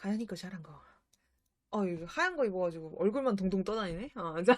가연이 거 잘한 거. 어, 이거 하얀 거 입어가지고 얼굴만 동동 떠다니네? 아, 자,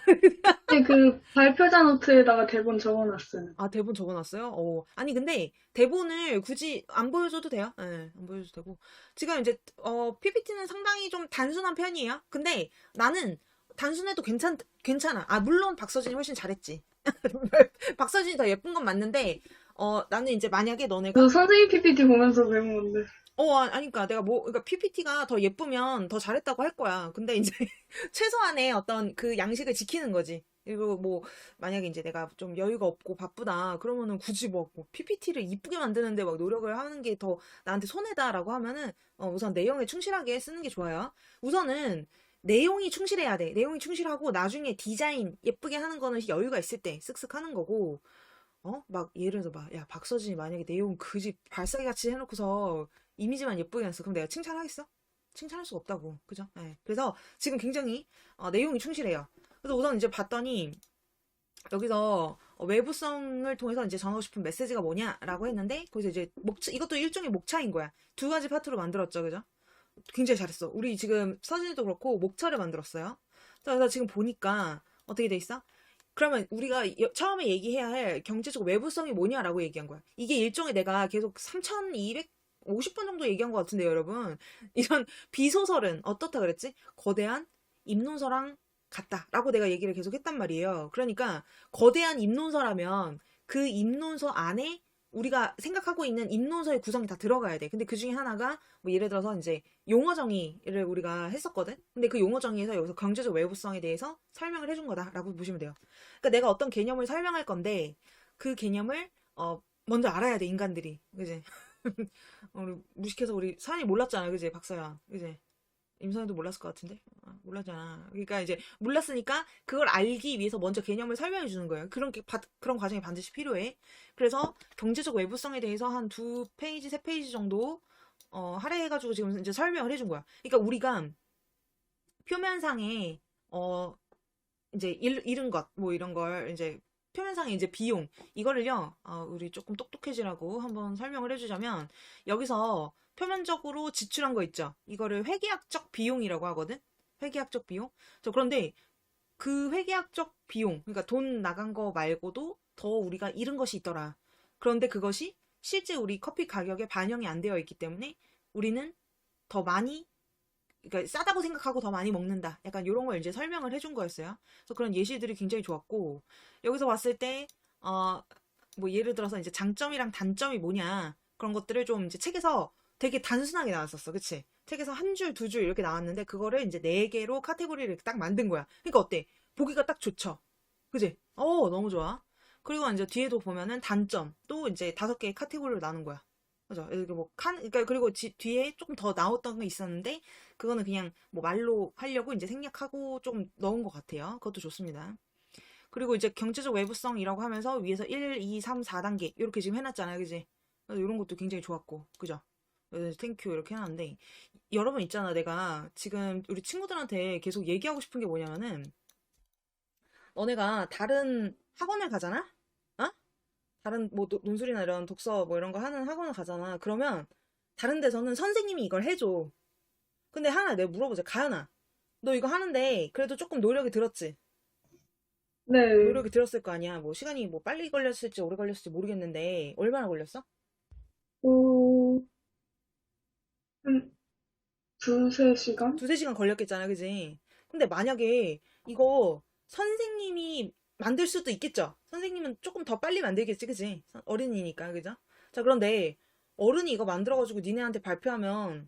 근데 그 발표자 노트에다가 대본 적어놨어요. 아, 대본 적어놨어요? 어. 아니, 근데 대본을 굳이 안 보여줘도 돼요. 예, 안 보여줘도 되고. 지금 이제, 어, PPT는 상당히 좀 단순한 편이에요. 근데 나는 단순해도 괜찮, 괜찮아. 아, 물론 박서진이 훨씬 잘했지. 박서진이 더 예쁜 건 맞는데, 어, 나는 이제 만약에 너네가 그 선생님 PPT 보면서 배운 건데. 어, 아- 아니까 내가 뭐, 그러니까 PPT가 더 예쁘면 더 잘했다고 할 거야. 근데 이제 최소한의 어떤 그 양식을 지키는 거지. 그리고 뭐 만약에 이제 내가 좀 여유가 없고 바쁘다 그러면은 굳이 뭐, 뭐 PPT를 이쁘게 만드는데 막 노력을 하는 게 더 나한테 손해다라고 하면은 어, 우선 내용에 충실하게 쓰는 게 좋아요. 우선은 내용이 충실해야 돼. 내용이 충실하고 나중에 디자인 예쁘게 하는 거는 여유가 있을 때 쓱쓱 하는 거고 어? 막 예를 들어서 막야 박서진이 만약에 내용 그지 발사기 같이 해놓고서 이미지만 예쁘게 했어. 그럼 내가 칭찬하겠어? 칭찬할 수가 없다고. 그죠? 네. 그래서 지금 굉장히 어, 내용이 충실해요. 그래서 우선 이제 봤더니 여기서 어, 외부성을 통해서 이제 전하고 싶은 메시지가 뭐냐라고 했는데 거기서 이제 목차 이것도 일종의 목차인 거야. 두 가지 파트로 만들었죠. 그죠? 굉장히 잘했어. 우리 지금 서진이도 그렇고 목차를 만들었어요. 자, 그래서 지금 보니까 어떻게 돼 있어? 그러면 우리가 여- 처음에 얘기해야 할 경제적 외부성이 뭐냐라고 얘기한 거야. 이게 일종의 내가 계속 3,250번 정도 얘기한 것 같은데요, 여러분. 이런 비소설은 어떻다 그랬지? 거대한 입론서랑 같다라고 내가 얘기를 계속 했단 말이에요. 그러니까 거대한 입론서라면 그 입론서 안에 우리가 생각하고 있는 입론서의 구성이 다 들어가야 돼. 근데 그 중에 하나가 뭐 예를 들어서 이제 용어 정의를 우리가 했었거든. 근데 그 용어 정의에서 여기서 경제적 외부성에 대해서 설명을 해준 거다라고 보시면 돼요. 그러니까 내가 어떤 개념을 설명할 건데 그 개념을 어 먼저 알아야 돼 인간들이 그지? 우리 무식해서 우리 서연이 몰랐잖아 그지 박서연 그지? 임서연도 몰랐을 것 같은데 아, 몰랐잖아. 그러니까 이제 몰랐으니까 그걸 알기 위해서 먼저 개념을 설명해 주는 거예요. 그런 게 바- 그런 과정이 반드시 필요해. 그래서 경제적 외부성에 대해서 한 두 페이지 세 페이지 정도 어 할애해가지고 지금 이제 설명을 해준 거야. 그러니까 우리가 표면상에 어 이제 잃, 잃은 것, 뭐 이런 걸 이제 표면상의 이제 비용, 이거를요, 어, 우리 조금 똑똑해지라고 한번 설명을 해주자면, 여기서 표면적으로 지출한 거 있죠? 이거를 회계학적 비용이라고 하거든? 회계학적 비용? 저 그런데 그 회계학적 비용, 그러니까 돈 나간 거 말고도 더 우리가 잃은 것이 있더라. 그런데 그것이 실제 우리 커피 가격에 반영이 안 되어 있기 때문에 우리는 더 많이 그러니까 싸다고 생각하고 더 많이 먹는다. 약간 이런 걸 이제 설명을 해준 거였어요. 그래서 그런 예시들이 굉장히 좋았고 여기서 봤을 때 어 뭐 예를 들어서 이제 장점이랑 단점이 뭐냐 그런 것들을 좀 이제 책에서 되게 단순하게 나왔었어, 그치? 책에서 한 줄, 두 줄 이렇게 나왔는데 그거를 이제 네 개로 카테고리를 딱 만든 거야. 그러니까 어때? 보기가 딱 좋죠, 그지? 어 너무 좋아. 그리고 이제 뒤에도 보면은 단점 또 이제 다섯 개의 카테고리로 나눈 거야. 그죠? 이렇게 뭐 칸, 그러니까 그리고 지- 뒤에 조금 더 나왔던 게 있었는데 그거는 그냥 뭐 말로 하려고 이제 생략하고 좀 넣은 것 같아요. 그것도 좋습니다. 그리고 이제 경제적 외부성이라고 하면서 위에서 1, 2, 3, 4단계 이렇게 지금 해놨잖아요. 그지? 이런 것도 굉장히 좋았고, 그죠? 땡큐 이렇게 해놨는데 여러분 있잖아. 내가 지금 우리 친구들한테 계속 얘기하고 싶은 게 뭐냐면은 너네가 다른 학원을 가잖아? 어? 다른 뭐 노- 논술이나 이런 독서 뭐 이런 거 하는 학원을 가잖아. 그러면 다른 데서는 선생님이 이걸 해줘. 근데 하나 내가 물어보자. 가연아. 너 이거 하는데 그래도 조금 노력이 들었지? 네. 노력이 들었을 거 아니야. 뭐 시간이 뭐 빨리 걸렸을지 오래 걸렸을지 모르겠는데 얼마나 걸렸어? 오, 한 두세 시간? 두세 시간 걸렸겠잖아. 그지? 근데 만약에 이거 선생님이 만들 수도 있겠죠? 선생님은 조금 더 빨리 만들겠지. 그지? 선- 어린이니까. 그죠? 자, 그런데 어른이 이거 만들어가지고 니네한테 발표하면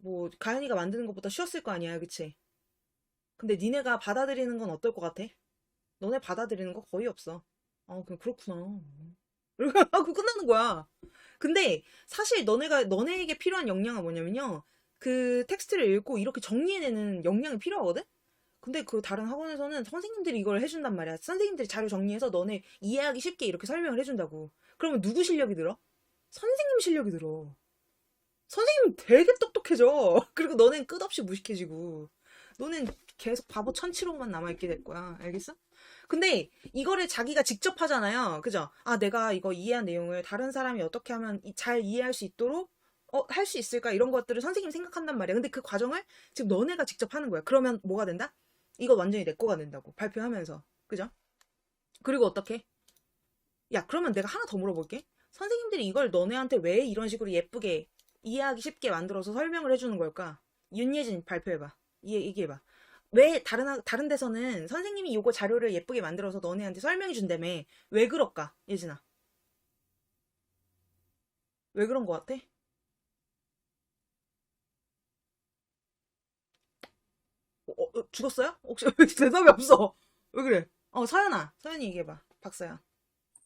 뭐 가연이가 만드는 것보다 쉬웠을 거 아니야. 그치? 근데 니네가 받아들이는 건 어떨 것 같아? 너네 받아들이는 거 거의 없어. 아, 그냥 그렇구나. 하고 끝나는 거야. 근데 사실 너네가 너네에게 필요한 역량은 뭐냐면요. 그 텍스트를 읽고 이렇게 정리해내는 역량이 필요하거든? 근데 그 다른 학원에서는 선생님들이 이걸 해준단 말이야. 선생님들이 자료 정리해서 너네 이해하기 쉽게 이렇게 설명을 해준다고. 그러면 누구 실력이 들어? 선생님 실력이 들어. 선생님은 되게 똑똑해져. 그리고 너넨 끝없이 무식해지고. 너넨 계속 바보 천치로만 남아있게 될 거야. 알겠어? 근데 이거를 자기가 직접 하잖아요. 그죠? 아, 내가 이거 이해한 내용을 다른 사람이 어떻게 하면 이- 잘 이해할 수 있도록 어, 할 수 있을까? 이런 것들을 선생님이 생각한단 말이야. 근데 그 과정을 지금 너네가 직접 하는 거야. 그러면 뭐가 된다? 이거 완전히 내 거가 된다고. 발표하면서. 그죠? 그리고 어떻게? 야, 그러면 내가 하나 더 물어볼게. 선생님들이 이걸 너네한테 왜 이런 식으로 예쁘게 이해하기 쉽게 만들어서 설명을 해주는 걸까? 윤예진 발표해봐. 얘기해봐. 왜 다른, 학- 다른 데서는 선생님이 요거 자료를 예쁘게 만들어서 너네한테 설명해 준다며. 왜 그럴까? 예진아. 왜 그런 거 같아? 어, 어, 어, 죽었어요? 혹시 왜 대답이 없어? 왜 그래? 어, 서연아. 서연이 얘기해봐. 박서연.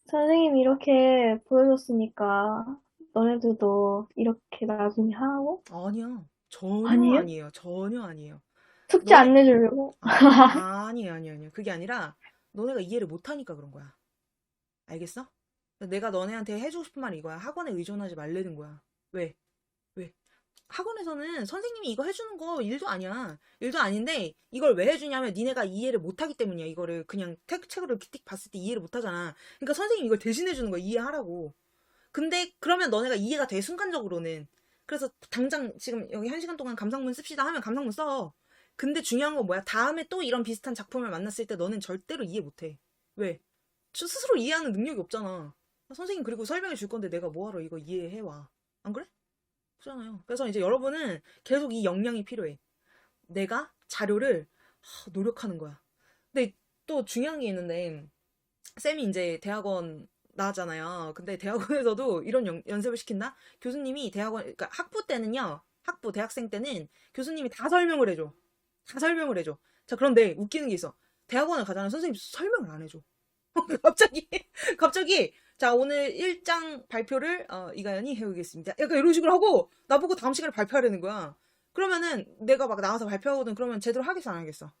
선생님이 이렇게 보여줬으니까 너네들도 이렇게 나중에 하고 아니야. 전혀 아니에요? 아니에요. 전혀 아니에요. 숙제 안 내주려고 아, 아니에요, 아니에요, 아니에요. 그게 아니라 너네가 이해를 못하니까 그런 거야. 알겠어? 내가 너네한테 해주고 싶은 말이 이거야. 학원에 의존하지 말라는 거야. 왜? 왜? 학원에서는 선생님이 이거 해주는 거 일도 아니야. 일도 아닌데 이걸 왜 해주냐면 니네가 이해를 못하기 때문이야. 이거를 그냥 텍, 책으로 띡 봤을 때 이해를 못하잖아. 그러니까 선생님이 이걸 대신해주는 거야. 이해하라고. 근데 그러면 너네가 이해가 돼 순간적으로는. 그래서 당장 지금 여기 한 시간 동안 감상문 씁시다 하면 감상문 써. 근데 중요한 건 뭐야? 다음에 또 이런 비슷한 작품을 만났을 때 너는 절대로 이해 못해. 왜? 저 스스로 이해하는 능력이 없잖아. 선생님 그리고 설명해 줄 건데 내가 뭐하러 이거 이해해 와. 안 그래? 그렇잖아요. 그래서 이제 여러분은 계속 이 역량이 필요해. 내가 자료를 하, 노력하는 거야. 근데 또 중요한 게 있는데 쌤이 이제 대학원 나왔잖아요. 근데 대학원에서도 이런 연, 연습을 시킨다? 교수님이 대학원, 그러니까 학부 때는요, 학부 대학생 때는 교수님이 다 설명을 해줘. 다 설명을 해줘. 자, 그런데 웃기는 게 있어. 대학원을 가잖아. 선생님 설명을 안 해줘. 갑자기, 갑자기, 자, 오늘 1장 발표를, 어, 이가연이 해오겠습니다. 약간 이런 식으로 하고, 나보고 다음 시간에 발표하라는 거야. 그러면은, 내가 막 나와서 발표하거든. 그러면 제대로 하겠어, 안 하겠어?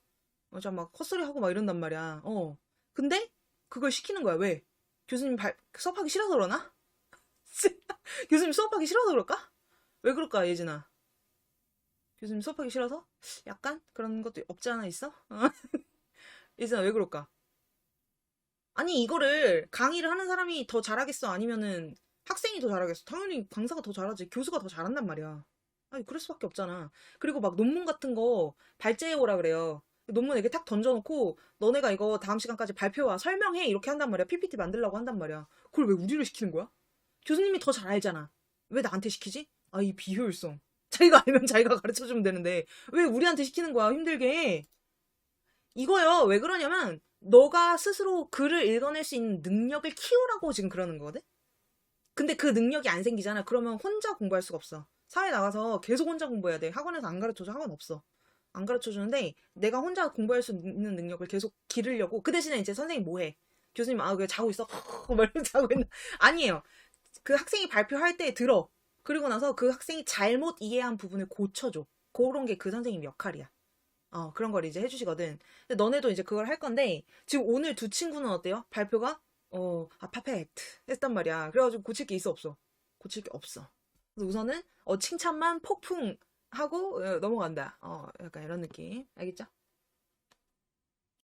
어, 저막 헛소리 하고 막 이런단 말이야. 어. 근데, 그걸 시키는 거야. 왜? 교수님 발, 수업하기 싫어서 그러나? 교수님 수업하기 싫어서 그럴까? 왜 그럴까, 예진아? 교수님 수업하기 싫어서? 약간? 그런 것도 없지 않아 있어? 어. 예진아, 왜 그럴까? 아니, 이거를 강의를 하는 사람이 더 잘하겠어? 아니면은 학생이 더 잘하겠어? 당연히 강사가 더 잘하지. 교수가 더 잘한단 말이야. 아니, 그럴 수밖에 없잖아. 그리고 막 논문 같은 거 발제해 오라 그래요. 논문 이렇게 탁 던져놓고 너네가 이거 다음 시간까지 발표와 설명해 이렇게 한단 말이야. PPT 만들라고 한단 말이야. 그걸 왜 우리를 시키는 거야? 교수님이 더 잘 알잖아. 왜 나한테 시키지? 아, 이 비효율성. 자기가 알면 자기가 가르쳐 주면 되는데 왜 우리한테 시키는 거야? 힘들게. 이거요. 왜 그러냐면 너가 스스로 글을 읽어낼 수 있는 능력을 키우라고 지금 그러는 거거든? 근데 그 능력이 안 생기잖아. 그러면 혼자 공부할 수가 없어. 사회 나가서 계속 혼자 공부해야 돼. 학원에서 안 가르쳐줘. 학원 없어. 안 가르쳐 주는데 내가 혼자 공부할 수 있는 능력을 계속 기르려고 그 대신에 이제 선생님 뭐해? 교수님 아 왜 자고 있어? 막 이러고 자고 있나? 아니에요. 그 학생이 발표할 때 들어. 그리고 나서 그 학생이 잘못 이해한 부분을 고쳐줘. 그런 게 그 선생님 역할이야. 어 그런 걸 이제 해주시거든. 근데 너네도 이제 그걸 할 건데 지금 오늘 두 친구는 어때요? 발표가 어아 퍼펙트 했단 말이야. 그래가지고 고칠 게 있어 없어? 고칠 게 없어. 그래서 우선은 어 칭찬만 폭풍 하고 어, 넘어간다. 어, 약간 이런 느낌. 알겠죠?